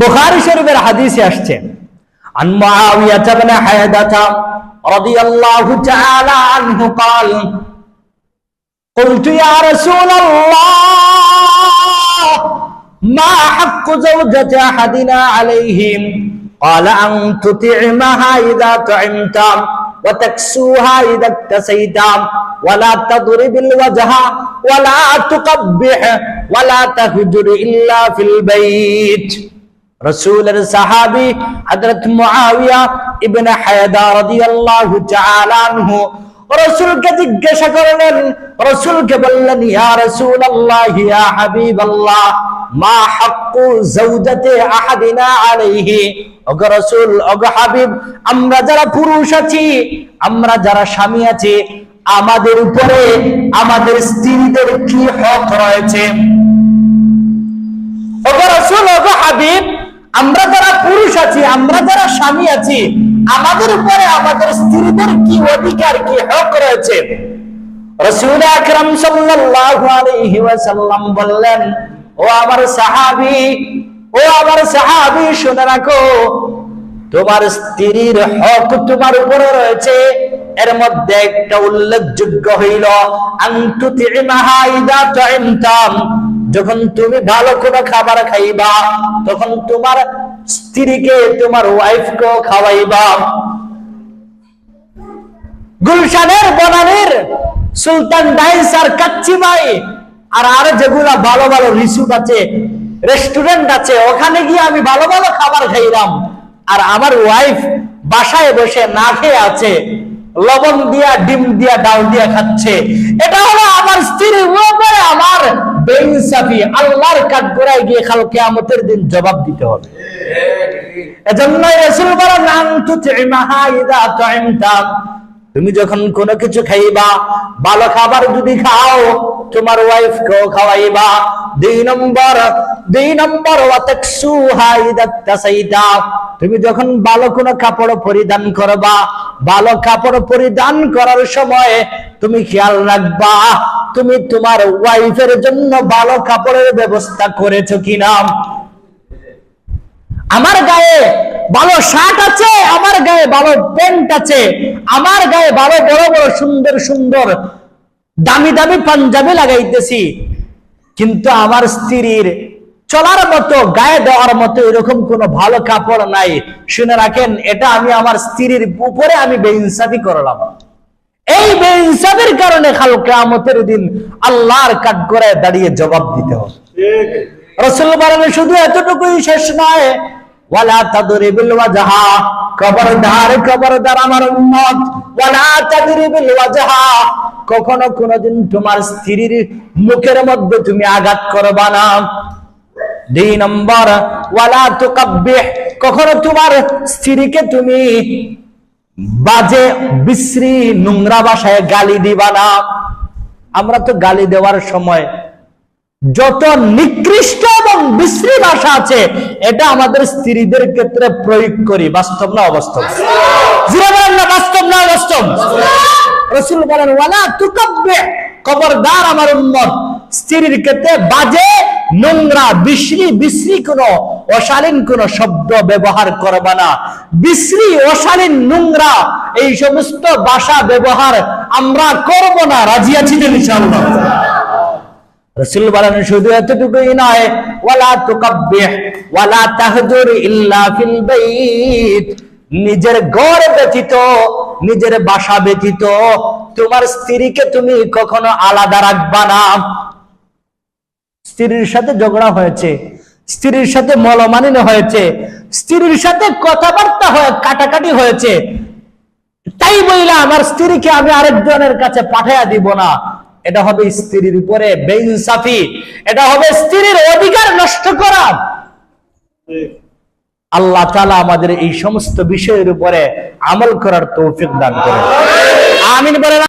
বুখারী শরীফের হাদিসে আসছে عن معاوية بن حيدة رضي الله تعالى عنه قال قلت يا رسول الله ما حق زوجة أحدنا عليهم قال أن تطعمها إذا طعمت وتكسوها إذا اكتسيت ولا تضرب الوجه ولا تقبح ولا تهجر إلا في البيت রসুলের সাহাবি আনহু রসুলকে জিজ্ঞাসা করলেন, রসুলকে বললেন, ইয়া রাসূলুল্লাহ আমরা যারা পুরুষ আছি, আমরা যারা স্বামী আছি, আমাদের উপরে আমাদের স্ত্রীদের কি হক রয়েছে? ওগো রাসূল, ওগো হাবিব আমরা যারা পুরুষ আছি, আমরা যারা স্বামী আছি, আমাদের উপরে আমাদের স্ত্রীদের কি অধিকার, কি হক রয়েছে? রাসূল সাল্লাল্লাহু আলাইহি ওয়াসাল্লাম বললেন, ও আমার সাহাবী, ও আমার সাহাবী, শুনে রাখো, তোমার স্ত্রীর হক তোমার উপরে রয়েছে। এর মধ্যে একটা উল্লেখযোগ্য হইল আন্তুতিমাহা ইদা তাইমতাম। যখন তুমি ভালো কোনো খাবার খাইবা, তখন তোমার স্ত্রীকে, তোমার ওয়াইফকে খাওয়াইবা। গুলশানের বনানীর সুলতান ডাইস আর কাচ্চি ভাই আর আর যেগুলা ভালো ভালো রিসুট আছে রেস্টুরেন্ট আছে, ওখানে গিয়ে আমি ভালো ভালো খাবার খাইলাম। আর আমার ওয়াইফ বাসায় বসে না খেয়ে আছে, লবণ দিয়া, ডিম দিয়া, ডাল দিয়া খাচ্ছে। এটা হলো আমার স্ত্রীর আমার বেইনসাফি আল্লাহর কাঠগড়ায় গিয়ে কাল কিয়ামতের দিন জবাব দিতে হবে। এজন্য রাসূল বলেন আনতু তিমাহা ইদা তুমি যখন কোনো কিছু খাইবা, ভালো খাবার যদি খাও, তোমার ওয়াইফ কেও খাওয়াইবা। দুই নম্বর দুই নম্বর তুমি যখন ভালো কোনো কাপড় পরিধান করবা, ভালো কাপড় পরিধান করার সময় তুমি খেয়াল রাখবা তুমি তোমার ওয়াইফের জন্য ভালো কাপড়ের ব্যবস্থা করেছ কিনা? আমার গায়ে ভালো শার্ট আছে, আমার গায়ে ভালো প্যান্ট আছে, আমার গায়ে ভালো বড় বড় সুন্দর সুন্দর দামি দামি পাঞ্জাবি লাগাইতেছি। কিন্তু আমার স্ত্রীর চলার মতো, গায়ে দেওয়ার মতো এরকম কোন ভালো কাপড় নাই। শুনে রাখেন, এটা আমি আমার স্ত্রীর উপরে আমি বেইনসাফি করলাম। এই বেইনসাফির কারণে খাল কেয়ামতের দিন আল্লাহর কাঠ করে দাঁড়িয়ে জবাব দিতে হবে। রসুল শুধু এতটুকুই শেষ নয়। ওয়ালা তাদরিবিল ওয়াজহা খবরদার খবরদার আমার উম্মত। ওয়ালা তাদরিবিল ওয়াজহা কখনো কোনোদিন তোমার স্ত্রীর মুখের মধ্যে তুমি আঘাত করবা না। দুই নম্বর ওয়ালা তুকাব্বিহ কখনো তোমার স্ত্রীকে তুমি বাজে বিশ্রী নোংরা ভাষায় গালি দিবা না। আমরা তো গালি দেওয়ার সময় যত নিকৃষ্ট এবং বিশ্রী ভাষা আছে এটা আমাদের স্ত্রীদের ক্ষেত্রে প্রয়োগ করি। বাস্তব না অবাস্তব? না বাস্তব না অবাস্তব? রসুল বলেন ওয়ালা তুকাব্বে খবরদার আমার উম্মত। স্ত্রীর ক্ষেত্রে বাজে, নোংরা, বিশ্রী বিশ্রী কোন অশালীন কোন শব্দ ব্যবহার করবা না। বিশ্রী, অশালীন, নোংরা, এই সমস্ত ভাষা ব্যবহার আমরা করব না। রাজি আছি ইনশাআল্লাহ? নিজের ঘর ব্যতীত, নিজের বাসা ব্যতীত, তোমার স্ত্রীকে তুমি কখনো আলাদা রাখবা না। স্ত্রীর সাথে ঝগড়া হয়েছে, স্ত্রীর সাথে মলমানিন হয়েছে, স্ত্রীর সাথে কথাবার্তা হয়ে, কাটাকাটি হয়েছে। তাই বইলা আমার স্ত্রীকে আমি আরেকজনের কাছে পাঠাইয়া দিব না। এটা হবে স্ত্রীর উপরে বেইনসাফি। এটা হবে স্ত্রীর অধিকার নষ্ট করা। আল্লাহ তালা আমাদের এই সমস্ত বিষয়ের উপরে আমল করার তৌফিক দান করে আমিন বলেন